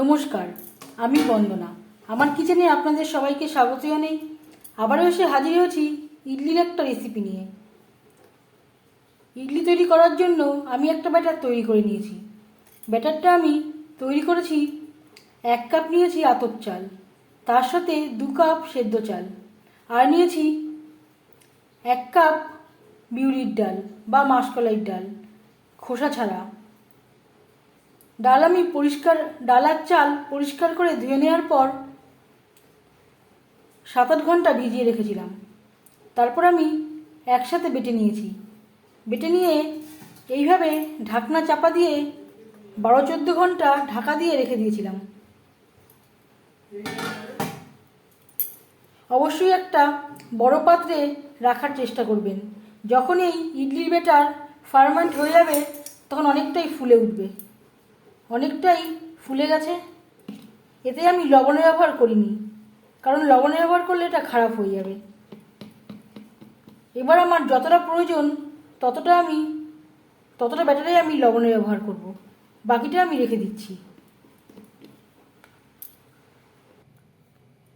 নমস্কার, আমি বন্দনা। আমার কিচেনে আপনাদের সবাইকে স্বাগত জানাই। আবারও এসে হাজির হয়েছি ইডলির একটা রেসিপি নিয়ে। ইডলি তৈরি করার জন্য আমি একটা ব্যাটার তৈরি করে নিয়েছি। ব্যাটারটা আমি তৈরি করেছি এক কাপ নিয়েছি আতপ চাল, তার সাথে দু কাপ সেদ্ধ চাল, আর নিয়েছি এক কাপ বিউলির ডাল বা মাসকলাইয়ের ডাল, খোসা ছাড়া। ডাল আমি পরিষ্কার, ডালার চাল পরিষ্কার করে ধুয়ে নেওয়ার পর সাত আট ঘণ্টা ভিজিয়ে রেখেছিলাম। তারপর আমি একসাথে বেটে নিয়েছি। বেটে নিয়ে এইভাবে ঢাকনা চাপা দিয়ে বারো চোদ্দ ঘণ্টা ঢাকা দিয়ে রেখে দিয়েছিলাম। অবশ্যই একটা বড় পাত্রে রাখার চেষ্টা করবেন। যখন এই ইডলির বেটার ফার্মেন্ট হয়ে যাবে, তখন অনেকটাই ফুলে উঠবে। অনেকটাই ফুলে গেছে। এতে আমি লবণের ব্যবহার করিনি, কারণ লবণের ব্যবহার করলে এটা খারাপ হয়ে যাবে। এবার আমার যতটা প্রয়োজন ততটা আমি, ততটা ব্যাটারে আমি লবণের ব্যবহার করব। বাকিটা আমি রেখে দিচ্ছি।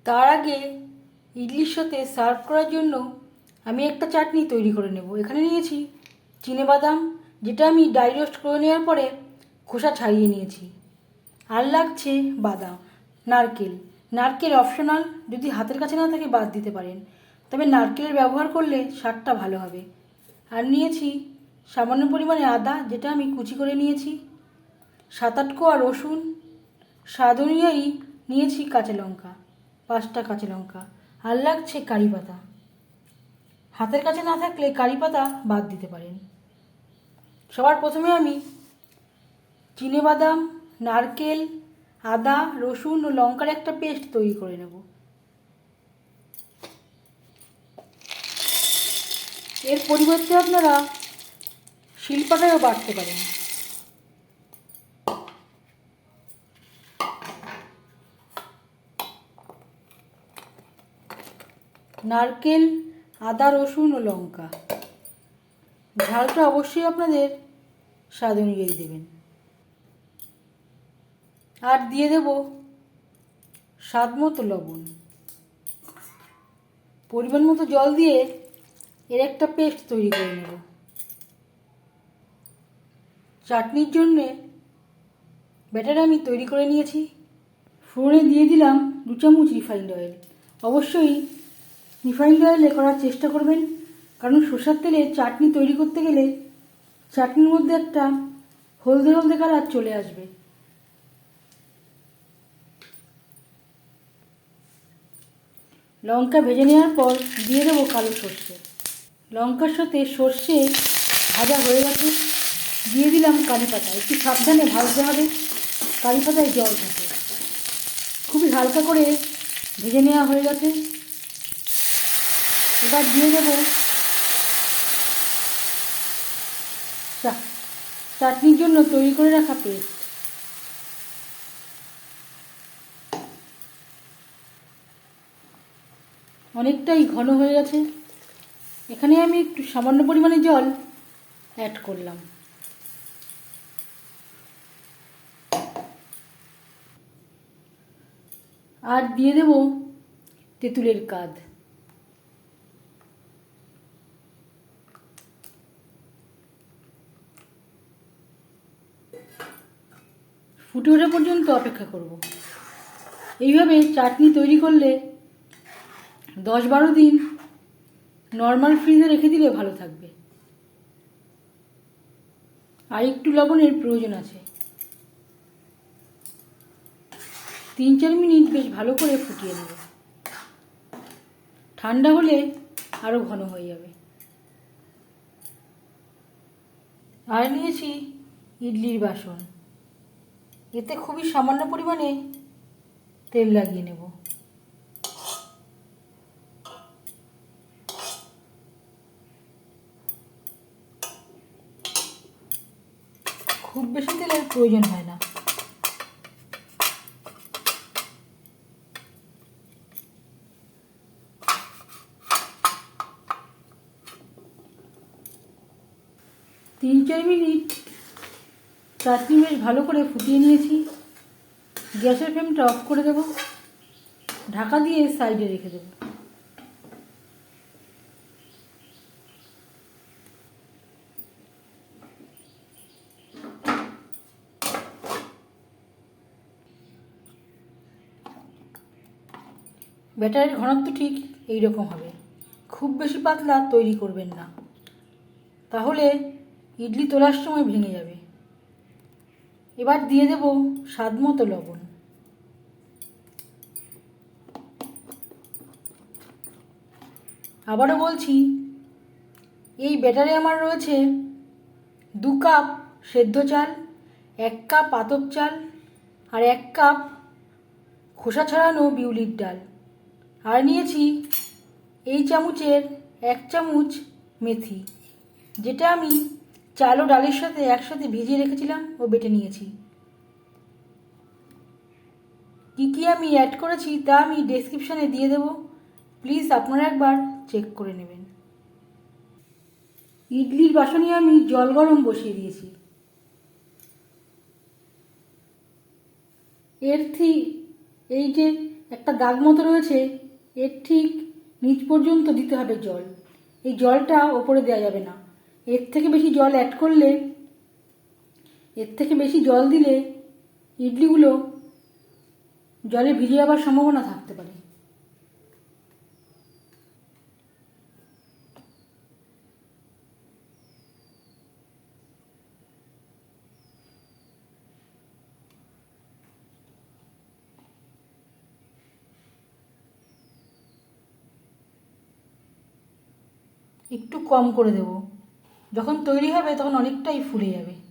তার আগে ইডলির সাথে সার্ভ করার জন্য আমি একটা চাটনি তৈরি করে নেব। এখানে নিয়েছি চিনে বাদাম, যেটা আমি ডাই রোস্ট করে নেওয়ার পরে খোসা ছাড়িয়ে নিয়েছি। আর লাগছে বাদাম, নারকেল। নারকেল অপশনাল যদি হাতের কাছে না থাকে বাদ দিতে পারেন। তবে নারকেলের ব্যবহার করলে স্বাদটা ভালো হবে। আর নিয়েছি সামান্য পরিমাণে আদা, যেটা আমি কুচি করে নিয়েছি। সাত আট কোয়া রসুন। স্বাদ অনুযায়ী নিয়েছি কাঁচা লঙ্কা, পাঁচটা কাঁচা লঙ্কা। আর লাগছে কারি পাতা। হাতের কাছে না থাকলে কারি পাতা বাদ দিতে পারেন। সবার প্রথমে আমি বাদাম নারকেল, আদা, রসুন ও লঙ্কার একটা পেস্ট তৈরি করে নেব। এর পরিবর্তে আপনারা শিলপাটায়ও বাড়তে পারেন। নারকেল, আদা, রসুন ও লঙ্কা। ঝালটা অবশ্যই আপনাদের স্বাদ অনুযায়ী দেবেন। আর দিয়ে দেব স্বাদ মতো লবণ। পরিমাণ মতো জল দিয়ে এর একটা পেস্ট তৈরি করে নেব। চাটনির জন্যে ব্যাটার আমি তৈরি করে নিয়েছি। ফোড়নে দিয়ে দিলাম দু চামচ রিফাইন্ড অয়েল। অবশ্যই রিফাইন্ড অয়েলে করার চেষ্টা করবেন, কারণ সর্ষার তেলে চাটনি তৈরি করতে গেলে চাটনির মধ্যে একটা হলদে হলদে কালার চলে আসবে। লঙ্কা ভেজে নেওয়ার পর দিয়ে দেবো কালো সর্ষে। লঙ্কার সাথে সর্ষে ভাজা হয়ে গেছে। দিয়ে দিলাম কারি পাতা। একটু সাবধানে ভাজতে হবে। কারি পাতায় জল থাকে। খুবই হালকা করে ভেজে নেওয়া হয়ে গেছে। এবার দিয়ে দেবো চাটনির জন্য তৈরি করে রাখা পেস্ট। অনেকটাই ঘন হয়ে গেছে। এখানে আমি একটু সামান্য পরিমাণে জল অ্যাড করলাম। আর দিয়ে দেব তেঁতুলের কাদ। ফুটে ওঠা পর্যন্ত অপেক্ষা করব। এইভাবে চাটনি তৈরি করলে দশ বারো দিন নর্মাল ফ্রিজে রেখে দিলে ভালো থাকবে। আর একটু লবণের প্রয়োজন আছে। তিন চার মিনিট বেশ ভালো করে ফুটিয়ে নেব। ঠান্ডা হলে আরও ঘন হয়ে যাবে। আর নিয়েছি ইডলির বাসন। এতে খুবই সামান্য পরিমাণে তেল লাগিয়ে নেব খুব বেশি তেলের প্রয়োজন হয় না। তিন চার মিনিট চাটনি বেশ ভালো করে ফুটিয়ে নিয়েছি। গ্যাসের ফ্লেমটা অফ করে দেবো। ঢাকা দিয়ে সাইডে রেখে দেবো। ব্যাটারির ঘনত্ব ঠিক এই রকম হবে। খুব বেশি পাতলা তৈরি করবেন না। তাহলে ইডলি তোলার সময় ভেঙে যাবে। এবার দিয়ে দেব স্বাদ মতো লবণ। আবারও বলছি, এই ব্যাটারে আমার রয়েছে দু কাপ সেদ্ধ চাল, এক কাপ আতপ চাল আর এক কাপ খোসা ছড়ানো বিউলির ডাল। আর নিয়েছি এই চামচের এক চামচ মেথি, যেটা আমি চাল ও ডালের সাথে একসাথে ভিজিয়ে রেখেছিলাম ও বেটে নিয়েছি। কী কী আমি অ্যাড করেছি তা আমি ডেসক্রিপশানে দিয়ে দেবো। প্লিজ আপনারা একবার চেক করে নেবেন। ইডলির বাসনে আমি জল গরম বসিয়ে দিয়েছি। এর ঠিক এই যে একটা দাগ মতো রয়েছে এর ঠিক নিচ পর্যন্ত দিতে হবে জল। এই জলটা ওপরে দেওয়া যাবে না। এর থেকে বেশি জল অ্যাড করলে, এর থেকে বেশি জল দিলে, ইডলিগুলো জলে ভিজে যাওয়ার সম্ভাবনা থাকতে পারে। একটু কম করে দেব। যখন তৈরি হবে তখন অনেকটাই ফুলে যাবে।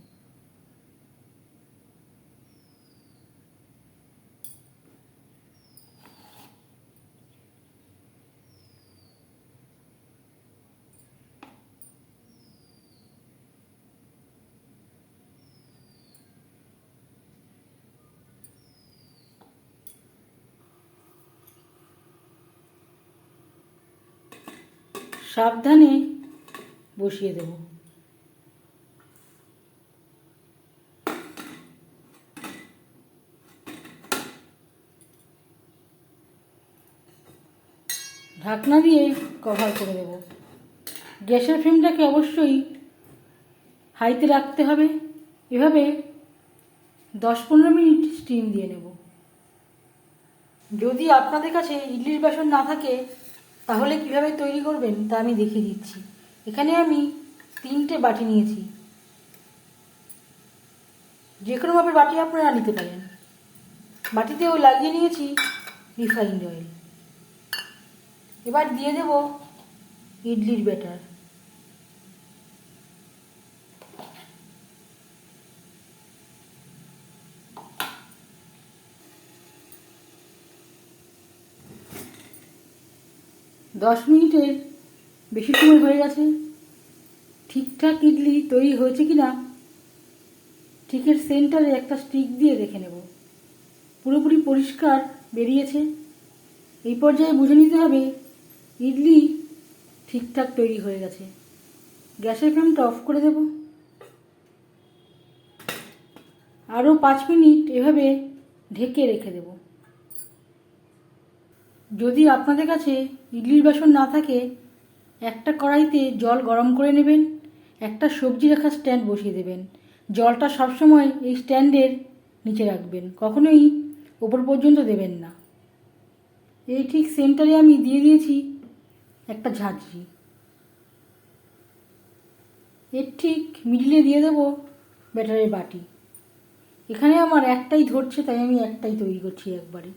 সাবধানে বসিয়ে দেব। ঢাকনা দিয়ে কভার করে দেব। গ্যাসের ফ্লেমটাকে অবশ্যই হাইতে রাখতে হবে। এভাবে দশ পনেরো মিনিট স্টিম দিয়ে নেব। যদি আপনাদের কাছে ইডলির বাসন না থাকে তাহলে কীভাবে তৈরি করবেন তা আমি দেখিয়ে দিচ্ছি। এখানে আমি তিনটে বাটি নিয়েছি। যে কোনো মাপের বাটি আপনারা নিতে পারেন। বাটিতেও লাগিয়ে নিয়েছি রিফাইন্ড অয়েল। এবার দিয়ে দেব ইডলির ব্যাটার। দশ মিনিটের বেশি সময় হয়ে গেছে। ঠিকঠাক ইডলি তৈরি হয়েছে কি না ঠিকের সেন্টারে একটা স্টিক দিয়ে দেখে নেব। পুরোপুরি পরিষ্কার বেরিয়েছে। এই পর্যায়ে বুঝে নিতে হবে, ইডলি ঠিকঠাক তৈরি হয়ে গেছে। গ্যাসের ফ্লেমটা অফ করে দেব। আরও পাঁচ মিনিট এভাবে ঢেকে রেখে দেবো। যদি আপনাদের কাছে ইডলির বাসন না থাকে, একটা কড়াইতে জল গরম করে নেবেন, একটা সবজি রাখার স্ট্যান্ড বসিয়ে দেবেন। জলটা সবসময় এই স্ট্যান্ডের নিচে রাখবেন, কখনোই ওপর পর্যন্ত দেবেন না। এই ঠিক সেন্টারে আমি দিয়ে দিয়েছি একটা ঝাঁঝরি। এর ঠিক মিডিলে দিয়ে দেবো ব্যাটারের বাটি। এখানে আমার একটাই ধরছে, তাই আমি একটাই তৈরি করছি একবারে।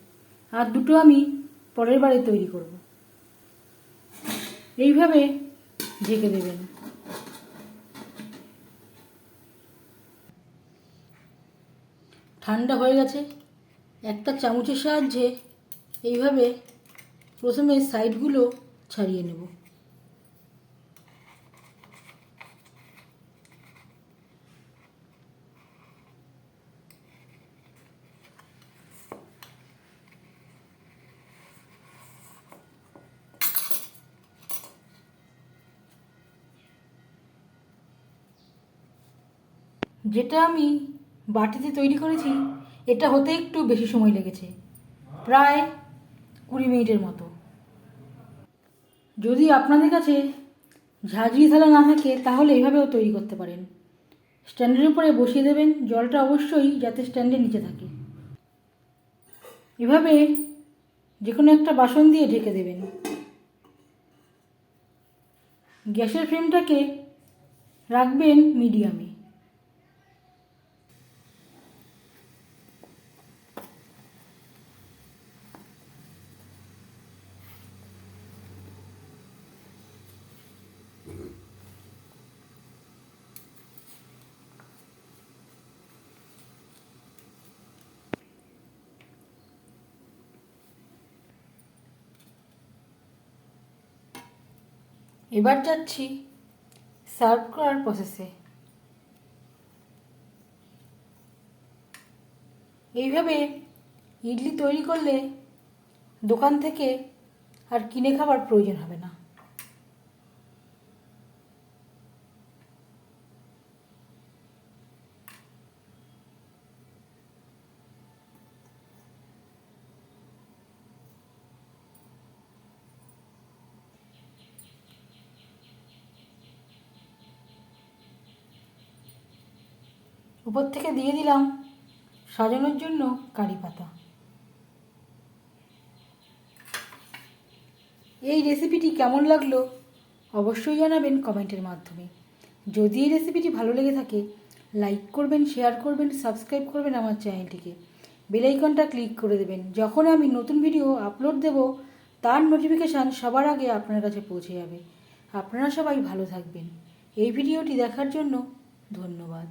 আর দুটো আমি পরের বারে তৈরি করব। এইভাবে ঢেকে দেবেন। ঠান্ডা হয়ে গেছে। একটা চামচের সাহায্যে এইভাবে প্রথমে সাইডগুলো ছাড়িয়ে নেব। যেটা আমি বাটিতে তৈরি করেছি, এটা হতে একটু বেশি সময় লেগেছে, প্রায় কুড়ি মিনিটের মতো। যদি আপনাদের কাছে ঝাঁঝরি থালা না থাকে, তাহলে এইভাবেও তৈরি করতে পারেন। স্ট্যান্ডের উপরে বসিয়ে দেবেন, জলটা অবশ্যই যাতে স্ট্যান্ডের নিচে থাকে। এভাবে যে কোনো একটা বাসন দিয়ে ঢেকে দেবেন। গ্যাসের ফ্লেমটাকে রাখবেন মিডিয়ামে। এবার যাচ্ছি সার্ভ করার প্রসেসে এইভাবে ইডলি তৈরি করলে দোকান থেকে আর কিনে খাবার প্রয়োজন হবে না। উপর থেকে দিয়ে দিলাম সাজানোর জন্য কারি পাতা। এই রেসিপিটি কেমন লাগল অবশ্যই জানাবেন কমেন্টের মাধ্যমে। যদি এই রেসিপিটি ভালো লেগে থাকে লাইক করবেন শেয়ার করবেন সাবস্ক্রাইব করবেন আমার চ্যানেলটিকে বেলাইকনটা ক্লিক করে দেবেন। যখন আমি নতুন ভিডিও আপলোড দেব, তার নোটিফিকেশান সবার আগে আপনার কাছে পৌঁছে যাবে। আপনারা সবাই ভালো থাকবেন। এই ভিডিওটি দেখার জন্য ধন্যবাদ।